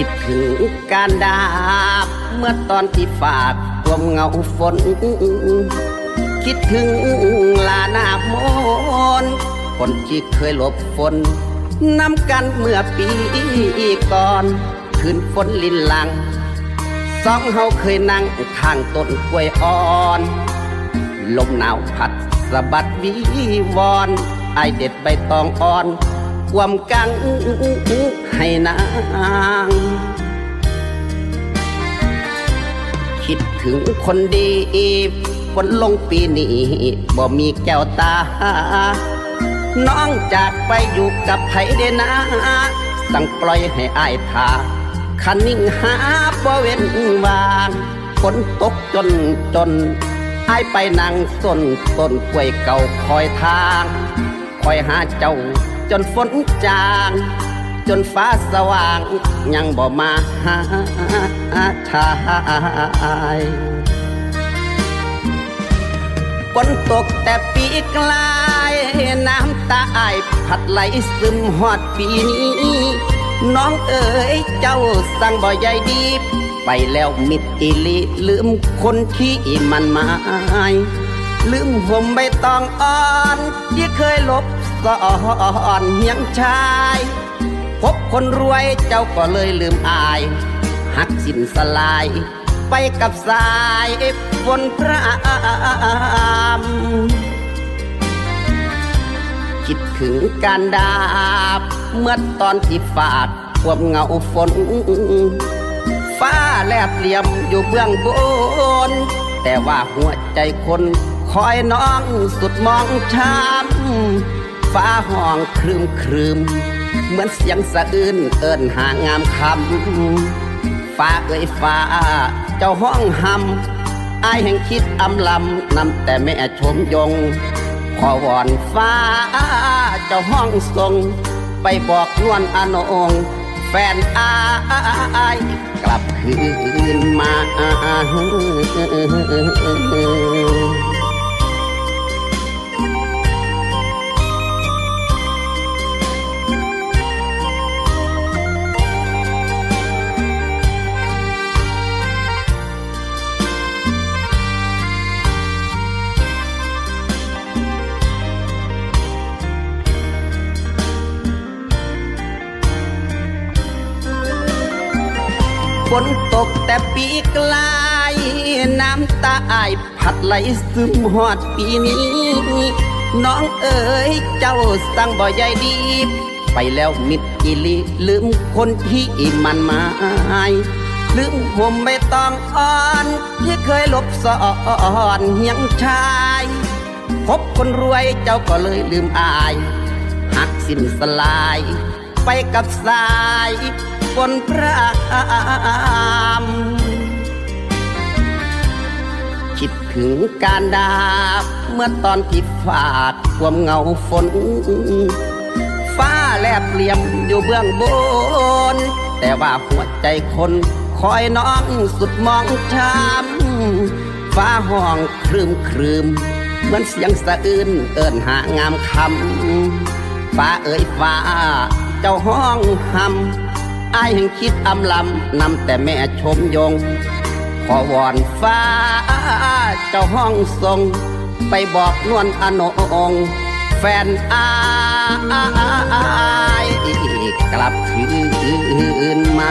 คิดถึงการดาบ เมื่อตอนที่ฝากควมเงาฝน คิดถึงลาหน้ามนคนที่เคยหลบฝนนำกันเมื่อปีก่อน คืนฝนลินลัง สองเฮาเคยนั่งข้างต้นกล้วยอ่อนลมหนาวพัดสะบัดวีวอนไอเด็ดใบตองอ่อน ความกังให้นาง คิดถึงคนดีฝนลงปีนี้บ่มีแก้วตา น้องจากไปอยู่กับไผเดนาสั่งปล่อยให้อายทาคันนิ่งหาบ่เว้นวางฝนตกจนจนอายไปนั่งส้นต้นกล้วยเก่าคอยทาง คอยหาเจ้า จนฝนจาง จนฟ้าสว่าง ยังบ่มาหาชายฝนตกแต่ปีกลายน้ำตาอายพัดไหลซึมหอดปีนี้ น้องเอ๋ยเจ้าสั่งบ่ใหญ่ดีไปแล้วมิดอิลิลืมคนที่มันหมาย ลืมผมใบตองอ่อนที่เคยลบซ่อนเฮียงชาย พบคนรวยเจ้าก็เลยลืมอาย หักสินสลาย ไปกับสายฝนพระมคิดถึงการดาบ เมื่อตอนที่ฝาดความเหงาฝน ฟ้าแลบเหลี่ยมอยู่เบื้องบน แต่ว่าหัวใจคน อยน้องสุดมองช้ำฟ้าห้องครึมครึมเหมือนเสียงสะอื้นเอินหางามคำฟ้าเอ้ยฟ้า เจ้าห้องหำอายแห่งคิดอำลำนำแต่แม่ชมยง ขอวอนฟ้า เจ้าห้องทรง ไปบอกนวลอนงแฟนอายกลับคืนมา ฝนตกแต่ปีกลายน้ำตาอายพัดไหลซึมหอดปีนี้ น้องเอ๋ยเจ้าสั่งบ่ใหญ่ดี ไปแล้วมิดอิลิลืมคนที่มันหมายลืมผมไม่ต้องอ่อน ที่เคยลบซ่อนเฮียงชายพบคนรวยเจ้าก็เลยลืมอาย หักสิ้นสลาย ไปกับสาย นพระมคิดถึงการดาบเมื่อตอนที่ฝาดความเงาฝน ฟ้าแลบเหลี่ยมอยู่เบื้องบน แต่ว่าหัวใจคนคอยน้องสุดมองช้ำฟ้าห้องครึมครึมเหมือนเสียงสะอื้นเอินหางามคำฟ้าเอ๋ยฟ้า เจ้าห้องหำ อายแห่งคิดอำลำนำแต่แม่ชมยง ขอวอนฟ้าเจ้าห้องทรง ไปบอกนวลอนงแฟนอายกลับคืนมา